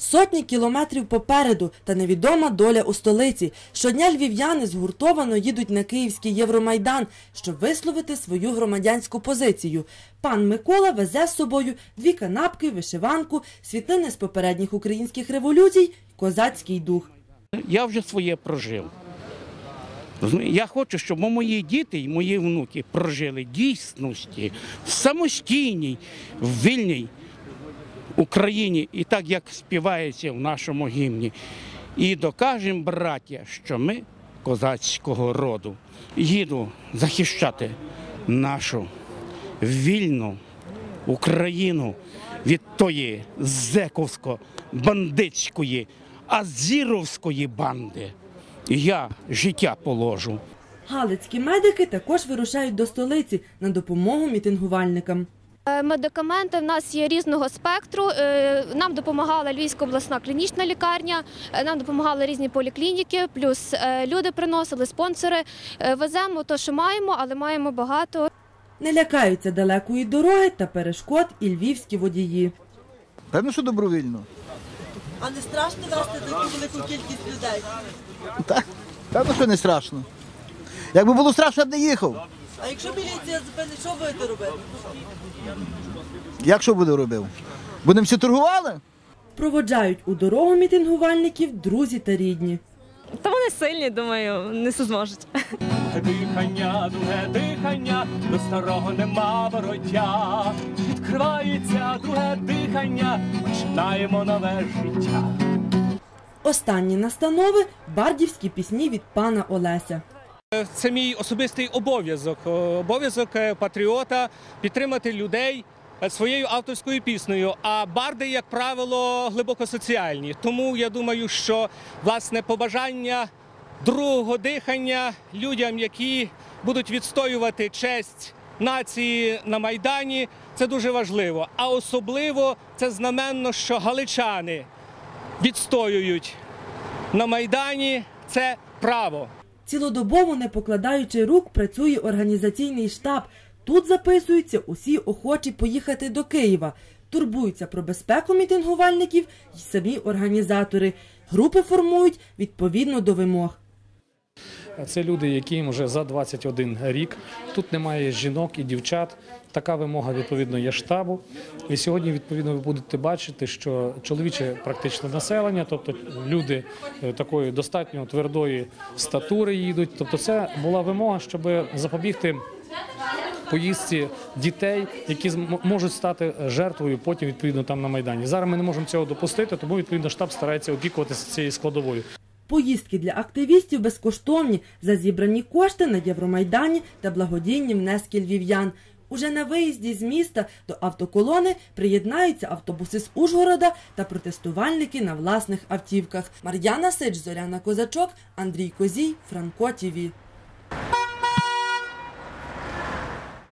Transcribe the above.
Сотні кілометрів попереду та невідома доля у столиці. Щодня львів'яни згуртовано їдуть на київський Євромайдан, щоб висловити свою громадянську позицію. Пан Микола везе з собою дві канапки, вишиванку, світлини з попередніх українських революцій, козацький дух. Я вже своє прожив. Я хочу, щоб мої діти і мої внуки прожили дійсності в самостійній, в вільній Україні, і так як співається в нашому гімні. І докажемо, браття, що ми козацького роду. Їду захищати нашу вільну Україну від тої зековсько-бандитської, азіровської банди. Я життя положу. Галицькі медики також вирушають до столиці на допомогу мітингувальникам. Е, Медикаменти в нас є різного спектру. Е, Нам допомагала Львівська обласна клінічна лікарня, е, нам допомагали різні поліклініки, плюс люди приносили спонсори. Веземо те, що маємо, але маємо багато. Не лякаються далекої дороги та перешкод і львівські водії. Певно, що добровільно. А не страшно вести таку велику кількість людей? Так, певно, що не страшно. Якби було страшно, я б не їхав. А якщо міліція зупинить, що будете робити? Як що буде робив? Будемо всі торгували? Проводжають у дорогу мітингувальників друзі та рідні. Та вони сильні, думаю, не зможуть. Дихання, друге дихання, до старого нема вороття. Відкривається друге дихання, починаємо нове життя. Останні настанови бардівські пісні від пана Олеся. Це мій особистий обов'язок, обов'язок е, патріота підтримати людей е, своєю авторською піснею. А барди, як правило, глибоко соціальні. Тому я думаю, що власне побажання другого дихання людям, які будуть відстоювати честь нації на майдані, це дуже важливо. А особливо це знаменно, що галичани відстоюють на майдані це право. Цілодобово, не покладаючи рук, працює організаційний штаб. Тут записуються усі охочі поїхати до Києва. Турбуються про безпеку мітингувальників й самі організатори. Групи формують відповідно до вимог. Це люди, яким вже за 21 рік. Тут немає жінок і дівчат. Така вимога відповідно є штабу. І сьогодні, відповідно, ви будете бачити, що чоловіче практичне населення, тобто люди е, такої достатньо твердої статури їдуть. Тобто, це була вимога, щоб запобігти. Поїздці дітей, які можуть стати жертвою потім відповідно там на майдані. Зараз ми не можемо цього допустити, тому відповідно штаб старається опікуватися цією складовою. Поїздки для активістів безкоштовні за зібрані кошти на Євромайдані та благодійні внески львів'ян. Уже на виїзді з міста до автоколони приєднаються автобуси з Ужгорода та протестувальники на власних автівках. Мар'яна Сич, Зоряна Козачок, Андрій Козій, Франко ТІВІ.